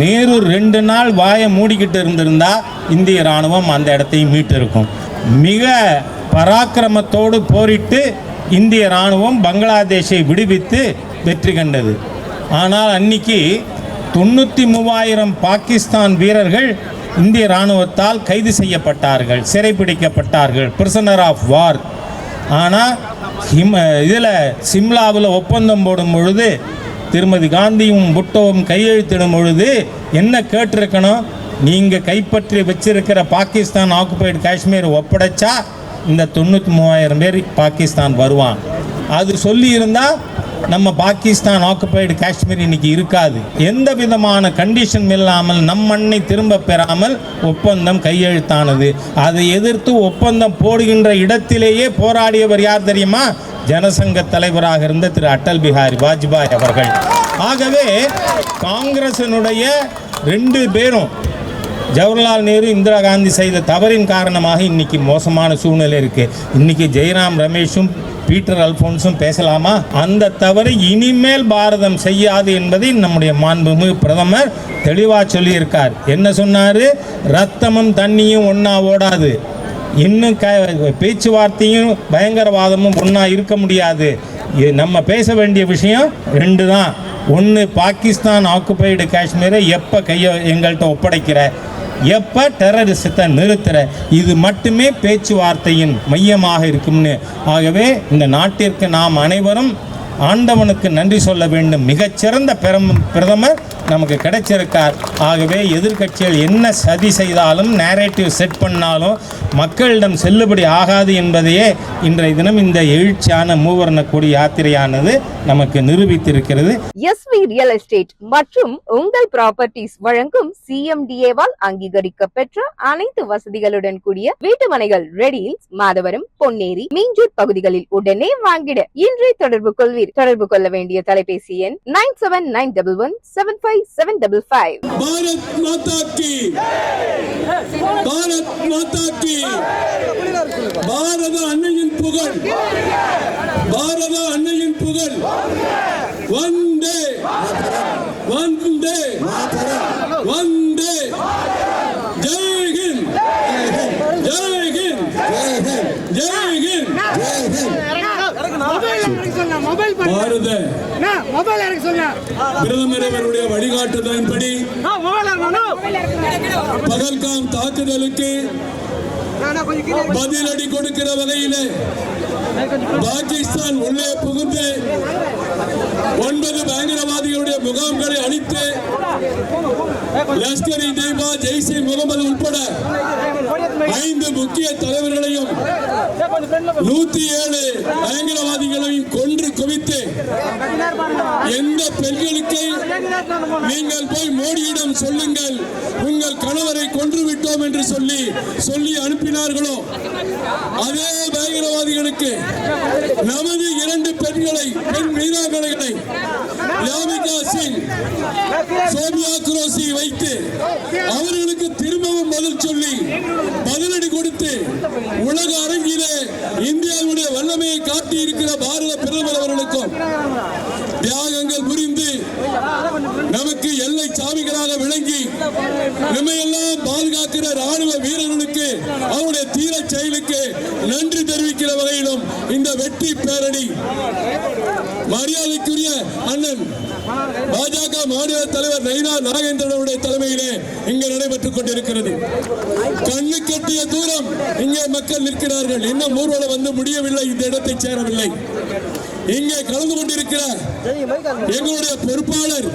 நேரு ரெண்டு நாள் வாயை மூடிக்கிட்டு இருந்திருந்தா இந்திய இராணுவம் அந்த இடத்தையும் மீட்டிருக்கும். மிக பராக்கிரமத்தோடு போரிட்டு இந்திய இராணுவம் பங்களாதேஷை விடுவித்து வெற்றி கண்டது. ஆனால் அன்னைக்கு தொண்ணூற்றி மூவாயிரம் பாகிஸ்தான் வீரர்கள் இந்திய இராணுவத்தால் கைது செய்யப்பட்டார்கள் சிறைப்பிடிக்கப்பட்டார்கள் பிரிசனர் ஆஃப் வார் ஆனால் ஹிம இதில் சிம்லாவில் ஒப்பந்தம் போடும் பொழுது திருமதி காந்தியும் புட்டோவும் கையெழுத்திடும் பொழுது என்ன கேட்டிருக்கணும்? நீங்கள் கைப்பற்றி வச்சிருக்கிற பாகிஸ்தான் ஆக்குபைடு காஷ்மீர் ஒப்படைச்சா இந்த தொண்ணூற்றி மூவாயிரம் பேர் பாகிஸ்தான் வருவான் அது சொல்லியிருந்தால் நம்ம பாகிஸ்தான் ஆக்குபைடு காஷ்மீர் இன்னைக்கு இருக்காது. எந்த விதமான கண்டிஷன் இல்லாமல் நம் மண்ணை திரும்ப பெறாமல் ஒப்பந்தம் கையெழுத்தானது. அதை எதிர்த்து ஒப்பந்தம் போடுகின்ற இடத்திலேயே போராடியவர் யார் தெரியுமா? ஜனசங்க தலைவராக இருந்த திரு அட்டல் பிஹாரி வாஜ்பாய் அவர்கள். ஆகவே காங்கிரசினுடைய ரெண்டு பேரும் ஜவஹர்லால் நேரு இந்திரா காந்தி செய்த தவறின் காரணமாக இன்னைக்கு மோசமான சூழ்நிலை இருக்கு. இன்னைக்கு ஜெயராம் ரமேஷும் பீட்டர் அல்போன்ஸும் பேசலாமா? அந்த தவறு இனிமேல் பாரதம் செய்யாது என்பதை நம்முடைய மாண்புமிகு பிரதமர் தெளிவாக சொல்லியிருக்கார். என்ன சொன்னார்? ரத்தமும் தண்ணியும் ஒன்றா ஓடாது. இன்னும் க பேச்சுவார்த்தையும் பயங்கரவாதமும் ஒன்றா இருக்க முடியாது. நம்ம பேச வேண்டிய விஷயம் ரெண்டு தான் ஒன்று பாகிஸ்தான் ஆக்குபைடு காஷ்மீரை எப்போ கையை எங்கள்கிட்ட ஒப்படைக்கிற? எப்போ டெரரிசத்தை நிறுத்துகிற இது மட்டுமே பேச்சுவார்த்தையின் மையமாக இருக்கும்னு. ஆகவே இந்த நாட்டிற்கு நாம் அனைவரும் ஆண்டவனுக்கு நன்றி சொல்ல வேண்டும். மிகச்சிறந்த பெரும் பிரதமர் நமக்கு கிடைச்சிருக்கார். ஆகவே எதிர்கட்சிகள் என்ன சதி செய்தாலும் நேரேட்டிவ் செட் பண்ணாலும் மக்களிடம் செல்லுபடி ஆகாது என்பதையே இன்றைய தினம் இந்த எழுச்சியான மூவர்ண கொடி யாத்திரையானது நமக்கு நிரூபித்திருக்கிறது. எஸ்வி ரியல் எஸ்டேட் மற்றும் உங்கள் ப்ராப்பர்ட்டிஸ் வழங்கும் சிஎம்டிஏவால் அங்கீகரிக்க பெற்ற அனைத்து வசதிகளுடன் கூடிய வீட்டுமனைகள் ரெடியில்ஸ் மாதவரம் பொன்னேரி மீஞ்சூர் பகுதிகளில் உடனே வாங்கிட இன்றே தொடர்பு கொள்வீர். தொடர்பு கொள்ள வேண்டிய தொலைபேசி எண் nine seven nine double one seven five five seven double five Bharat Mata கி. பாரத் மாதா கி. பாரத அன்னையின் புகழ். பாரத அன்னையின் புகழ். வந்தே வந்தே வந்தே ஜெய் மொபைல் பாரத மொபைல் எனக்கு சொன்ன. பிரதமர் அவருடைய வழிகாட்டுதலின்படி பகல்காம் தாக்குதலுக்கு பதிலடி கொடுக்கிற வகையிலே பாகிஸ்தான் உள்ளே புகுந்து ஒன்பது பயங்கரவாதிகளுடைய முகாம்களை அழித்து லஷ்கர் இ தொய்பா ஜெய்ஷே முகமது உட்பட ஐந்து முக்கிய தலைவர்களையும் நூத்தி ஏழு பயங்கரவாதிகளையும் கொன்று குவித்து எந்த பெண்களுக்கு நீங்கள் போய் மோடியிடம் சொல்லுங்கள் உங்கள் கணவரை கொன்று விட்டோம் என்று சொல்லி சொல்லி அனுப்பினார்களோ அதே பயங்கரவாதிகளுக்கு நமது இரண்டு பெண்களை பெண் வீராங்கனைகளை யாமிகா சிங் சோபியா குரோசி வைத்து அவர்களுக்கு திரும்பவும் பதில் சொல்லி பதிலடி கொடுத்து உலக அரங்கிலே இந்தியாவுடைய வல்லமையை காட்டி இருக்கிற பாரத பிரதமர் அவர்களுக்கும் தியாகங்கள் புரிந்து நமக்கு எல்லை சாமிகளாக விளங்கி நம்மையெல்லாம் பாதுகாக்கிற ராணுவ வீரர்களுக்கு அவருடைய தீர செயலுக்கு நன்றி தெரிவிக்கிற வகையிலும் இந்த வெற்றி பேரணி. மரியாதைக்குரிய அண்ணன் பாஜக மாநில தலைவர் நயினா நாகேந்திரனுடைய தலைமையிலே இங்கு நடைபெற்றுக் கொண்டிருக்கிறது. கண்ணு கட்டிய தூரம் இங்கே மக்கள் நிற்கிறார்கள். இன்னும் ஊர்வலம் வந்து முடியவில்லை இந்த இடத்தை சேரவில்லை. இங்கே கலந்து கொண்டிருக்கிற எங்களுடைய பொறுப்பாளர்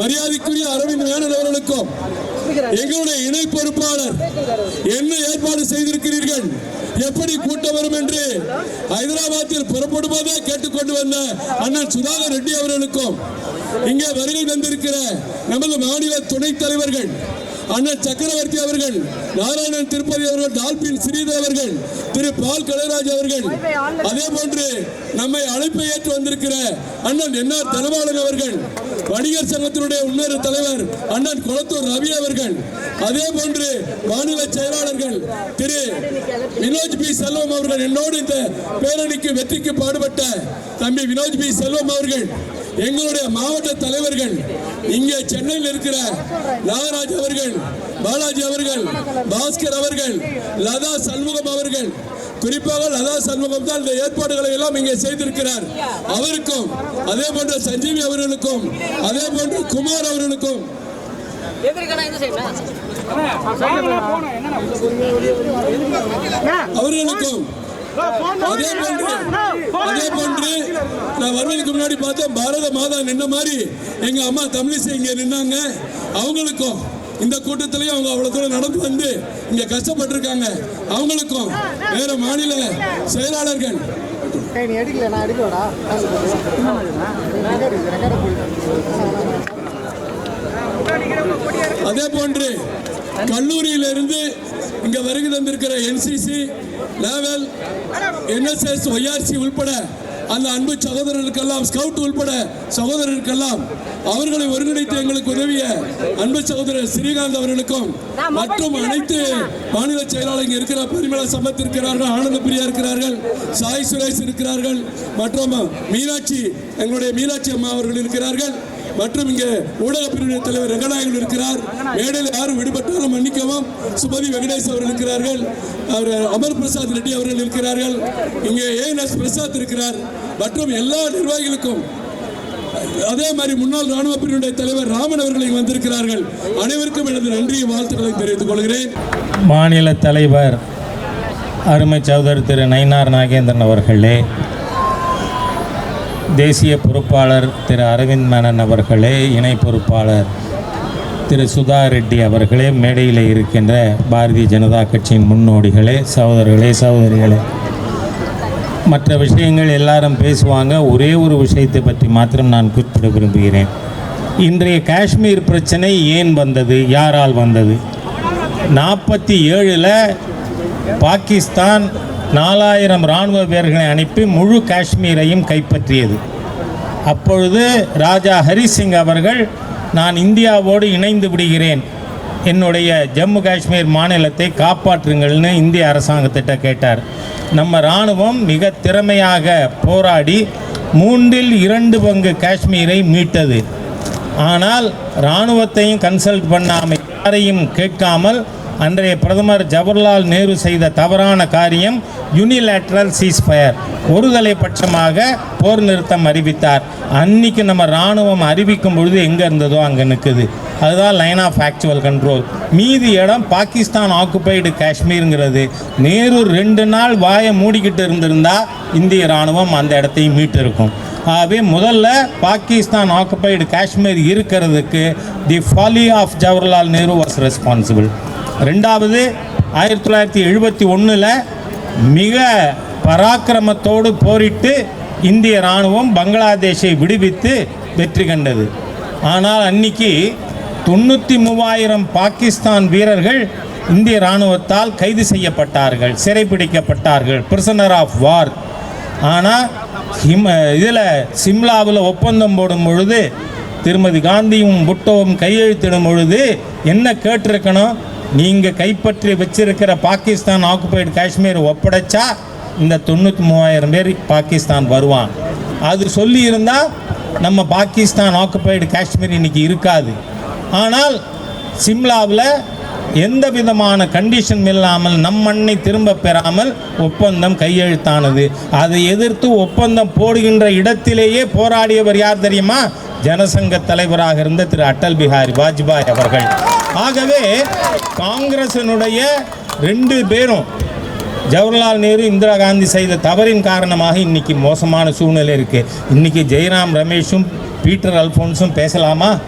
மரியாதைக்குரிய அரவிந்த் மேனன் அவர்களுக்கும் எங்களுடைய இணை பொறுப்பாளர் என்ன ஏற்பாடு செய்திருக்கிறீர்கள்? எப்படி கூட்டம் வரும் என்று ஹைதராபாத்தில் புறப்படுவதே கேட்டுக்கொண்டு வந்த அண்ணன் சுதாகர் ரெட்டி அவர்களுக்கும் இங்கே வருகை வந்திருக்கிற நமது மாநில துணைத் தலைவர்கள் அண்ணன் சக்கரவர்த்தி அவர்கள் நாராயணன் திருப்பதி அவர்கள் டால்பின் ஸ்ரீதர் அவர்கள் திரு பால் கலைராஜ் அவர்கள் அதே போன்று நம்மை அழைப்பை ஏற்று வந்திருக்கிற அண்ணன் என்ஆர் தனபாலன் அவர்கள் வணிகர் சங்கத்தினுடைய இன்னொரு தலைவர் அண்ணன் குளத்தூர் ரவி அவர்கள் அதே போன்று மாநில செயலாளர்கள் திரு வினோஜ் பி. செல்வம் அவர்கள் என்னோடு இந்த பேரணிக்கு வெற்றிக்கு பாடுபட்ட தம்பி வினோஜ் பி. செல்வம் அவர்கள் எங்களுடைய மாவட்ட தலைவர்கள் இங்கே சென்னையில் இருக்கிற நாகராஜ் அவர்கள் பாலாஜி அவர்கள் பாஸ்கர் அவர்கள் லதா சண்முகம் அவர்கள். குறிப்பாக லதா சண்முகம் தான் இந்த ஏற்பாடுகளை எல்லாம் இங்கே செய்திருக்கிறார். அவருக்கும் அதே போன்ற சஞ்சீவி அவர்களுக்கும் அதே போன்று குமார் அவர்களுக்கும். அவர்களுக்கும் அதே போன்று அதே போன்று நான் வருவதற்கு முன்னாடி பார்த்தேன் பாரத மாதா நின்ன மாதிரி எங்க அம்மா தமிழிசை இங்க நின்னாங்க. அவங்களுக்கும் இந்த கூட்டத்திலையும் அவங்க அவ்வளவு தூரம் நடந்து வந்து இங்க கஷ்டப்பட்டிருக்காங்க. அவங்களுக்கும் வேற மாநில செயலாளர்கள். அதே போன்று கல்லூரியிலிருந்து இங்க வருகை தந்திருக்கிற என்சிசி லேவல் என்எஸ்எஸ் ஒய்ஆர்சி உள்பட அந்த அன்பு சகோதரர்களுக்கெல்லாம் ஸ்கவுட் உள்பட சகோதரர்களுக்கெல்லாம் அவர்களை ஒருங்கிணைத்து எங்களுக்கு உதவிய அன்பு சகோதரர் ஸ்ரீகாந்த் அவர்களுக்கும் மற்றும் அனைத்து மாநில செயலாளர் இங்க இருக்கிற பரிமள சம்பத் இருக்கிறார்கள் ஆனந்த பிரியா இருக்கிறார்கள் சாய் சுரேஷ் இருக்கிறார்கள் மற்றும் மீனாட்சி எங்களுடைய மீனாட்சி அம்மா அவர்கள் இருக்கிறார்கள். மற்றும் இங்கே ஊடக பிரிவு தலைவர் ரங்கநாயகன் இருக்கிறார். மேடையில் யாரும் விடுபட்டாலும் மன்னிக்கவும். சுபதி வெங்கடேஷ் அவர்கள் இருக்கிறார்கள். அவர் அமர் பிரசாத் ரெட்டி அவர்கள் இருக்கிறார்கள். இங்கே ஏஎன்எஸ் பிரசாத் இருக்கிறார். மற்றும் எல்லா நிர்வாகிகளுக்கும் அதே மாதிரி முன்னாள் ராணுவ பிரிவினுடைய தலைவர் ராமன் அவர்கள் இங்கு வந்திருக்கிறார்கள். அனைவருக்கும் எனது நன்றியை வாழ்த்துக்களை தெரிவித்துக் கொள்கிறேன். மாநில தலைவர் அருமை சௌதரி திரு நயினார் நாகேந்திரன் அவர்களே தேசிய பொறுப்பாளர் திரு அரவிந்த் மேனன் அவர்களே இணை பொறுப்பாளர் திரு சுதா ரெட்டி அவர்களே மேடையில் இருக்கின்ற பாரதிய ஜனதா கட்சியின் முன்னோடிகளே சகோதரர்களே சகோதரிகளே. மற்ற விஷயங்கள் எல்லாரும் பேசுவாங்க. ஒரே ஒரு விஷயத்தை பற்றி மாத்திரம் நான் குறிப்பிட விரும்புகிறேன். இன்றைய காஷ்மீர் பிரச்சனை ஏன் வந்தது? யாரால் வந்தது? நாற்பத்தி ஏழில் பாகிஸ்தான் நாலாயிரம் இராணுவ வீரர்களை அனுப்பி முழு காஷ்மீரையும் கைப்பற்றியது. அப்பொழுது ராஜா ஹரி சிங் அவர்கள் நான் இந்தியாவோடு இணைந்து விடுகிறேன். என்னுடைய ஜம்மு காஷ்மீர் மாநிலத்தை காப்பாற்றுங்கள்னு இந்திய அரசாங்கத்திட்ட கேட்டார். நம்ம இராணுவம் மிக திறமையாக போராடி மூன்றில் இரண்டு பங்கு காஷ்மீரை மீட்டது. ஆனால் இராணுவத்தையும் கன்சல்ட் பண்ணாமல் யாரையும் கேட்காமல் அன்றைய பிரதமர் ஜவஹர்லால் நேரு செய்த தவறான காரியம் யூனிலேட்ரல் சீஸ்ஃபயர் ஒருதலை பட்சமாக போர் நிறுத்தம் அறிவித்தார். அன்னைக்கு நம்ம இராணுவம் அறிவிக்கும் பொழுது எங்கே இருந்ததோ அங்கே நிற்குது அதுதான் லைன் ஆஃப் ஆக்சுவல் கண்ட்ரோல் மீதி இடம் பாகிஸ்தான் ஆக்குபைடு காஷ்மீருங்கிறது. நேரு ரெண்டு நாள் வாயை மூடிக்கிட்டு இருந்திருந்தா இந்திய இராணுவம் அந்த இடத்தையும் மீட்டிருக்கும். ஆகவே முதல்ல பாகிஸ்தான் ஆக்குபைடு காஷ்மீர் இருக்கிறதுக்கு the folly of Jawaharlal Nehru was responsible ரெண்டாவது ஆயிரத்தி தொள்ளாயிரத்தி எழுபத்தி ஒன்றில் மிக பராக்கிரமத்தோடு போரிட்டு இந்திய இராணுவம் பங்களாதேஷை விடுவித்து வெற்றி கண்டது. ஆனால் அன்னைக்கு தொண்ணூற்றி மூவாயிரம் பாகிஸ்தான் வீரர்கள் இந்திய இராணுவத்தால் கைது செய்யப்பட்டார்கள் சிறைப்பிடிக்கப்பட்டார்கள் பிரிசனர் ஆஃப் வார் ஆனால் ஹிம இதில் சிம்லாவில் ஒப்பந்தம் போடும் பொழுது திருமதி காந்தியும் புட்டோவும் கையெழுத்திடும் பொழுது என்ன கேட்டிருக்கணும்? நீங்கள் கைப்பற்றி வச்சிருக்கிற பாகிஸ்தான் ஆக்குபைடு காஷ்மீர் ஒப்படைச்சா இந்த தொண்ணூற்றி மூவாயிரம் பேர் பாகிஸ்தான் வருவான். அது சொல்லியிருந்தால் நம்ம பாகிஸ்தான் ஆக்குபைடு காஷ்மீர் இன்னைக்கு இருக்காது. ஆனால் சிம்லாவில் எந்த விதமான கண்டிஷன் இல்லாமல் நம் மண்ணை திரும்ப பெறாமல் ஒப்பந்தம் கையெழுத்தானது. அதை எதிர்த்து ஒப்பந்தம் போடுகின்ற இடத்திலேயே போராடியவர் யார் தெரியுமா? ஜனசங்க தலைவராக இருந்த திரு அட்டல் பிஹாரி வாஜ்பாய் அவர்கள். ஆகவே காங்கிரசனுடைய ரெண்டு பேரும் ஜவஹர்லால் நேரு இந்திரா காந்தி செய்த தவறின் காரணமாக இன்னைக்கு மோசமான சூழ்நிலை இருக்குது இன்னைக்கு ஜெயராம் ரமேஷும் பீட்டர் அல்போன்ஸும் பேசலாமா?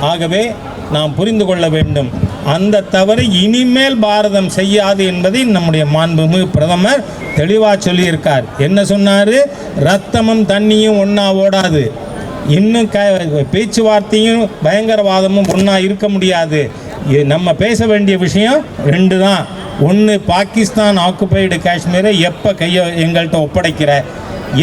ஆகவே நாம் புரிந்து கொள்ள வேண்டும். அந்த தவறு இனிமேல் பாரதம் செய்யாது என்பதை நம்முடைய மாண்புமிகு பிரதமர் தெளிவாக சொல்லியிருக்கார். என்ன சொன்னார்? ரத்தமும் தண்ணியும் ஒன்றா ஓடாது. இன்னும் க பேச்சுவார்த்தையும் பயங்கரவாதமும் ஒன்றா இருக்க முடியாது. நம்ம பேச வேண்டிய விஷயம் ரெண்டு தான். ஒன்று பாகிஸ்தான் ஆக்குபைடு காஷ்மீரை எப்போ கையை எங்கள்கிட்ட ஒப்படைக்கிற?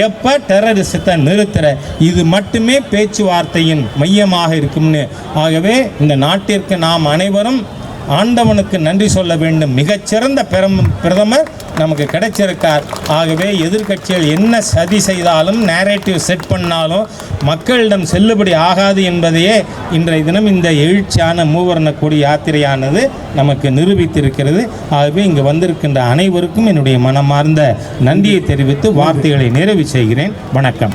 எப்போ டெரரிசத்தை நிறுத்துற? இது மட்டுமே பேச்சுவார்த்தையின் மையமாக இருக்கும்னு. ஆகவே இந்த நாட்டிற்கு நாம் அனைவரும் ஆண்டவனுக்கு நன்றி சொல்ல வேண்டும். மிகச்சிறந்த பெரும் பிரதமர் நமக்கு கிடைச்சிருக்கார். ஆகவே எதிர்க்கட்சிகள் என்ன சதி செய்தாலும் நேரேட்டிவ் செட் பண்ணாலும் மக்களிடம் செல்லுபடி ஆகாது என்பதையே இன்றைய தினம் இந்த எழுச்சியான மூவர்ண கொடி யாத்திரையானது நமக்கு நிரூபித்திருக்கிறது. ஆகவே இங்கு வந்திருக்கின்ற அனைவருக்கும் என்னுடைய மனமார்ந்த நன்றியை தெரிவித்து வார்த்தைகளை நிறைவு செய்கிறேன். வணக்கம்.